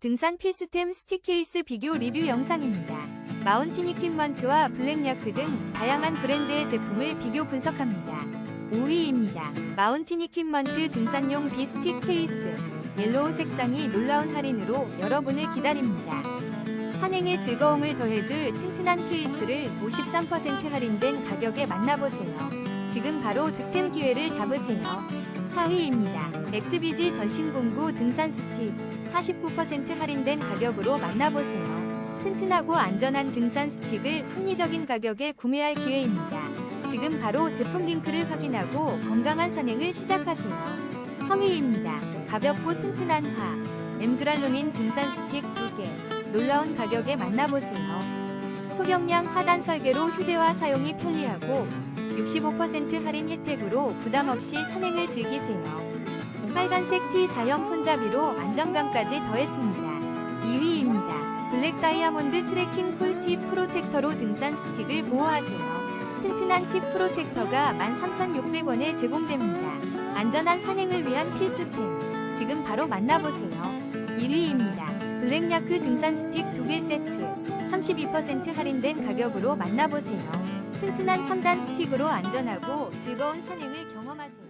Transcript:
등산 필수템 스틱 케이스 비교 리뷰 영상입니다. 마운틴 이퀴먼트와 블랙야크 등 다양한 브랜드의 제품을 비교 분석합니다. 5위입니다. 마운틴 이퀴먼트 등산용 비스틱 케이스. 옐로우 색상이 놀라운 할인으로 여러분을 기다립니다. 산행의 즐거움을 더해줄 튼튼한 케이스를 53% 할인된 가격에 만나보세요. 지금 바로 득템 기회를 잡으세요. 4위입니다. 엑스비지 전신공구 등산 스틱 49% 할인된 가격으로 만나보세요. 튼튼하고 안전한 등산 스틱을 합리적인 가격에 구매할 기회입니다. 지금 바로 제품 링크를 확인하고 건강한 산행을 시작하세요. 3위입니다. 가볍고 튼튼한 화 엠드랄루민 등산 스틱 2개 놀라운 가격에 만나보세요. 초경량 4단 설계로 휴대와 사용이 편리하고 65% 할인 혜택으로 부담 없이 산행을 즐기세요. 빨간색 티 자형 손잡이로 안정감까지 더했습니다. 2위입니다. 블랙 다이아몬드 트래킹 쿨티 프로텍터로 등산 스틱을 보호하세요. 튼튼한 팁 프로텍터가 13,600원에 제공됩니다. 안전한 산행을 위한 필수템. 지금 바로 만나보세요. 1위입니다. 블랙야크 등산 스틱 2개 세트. 32% 할인된 가격으로 만나보세요. 튼튼한 3단 스틱으로 안전하고 즐거운 산행을 경험하세요.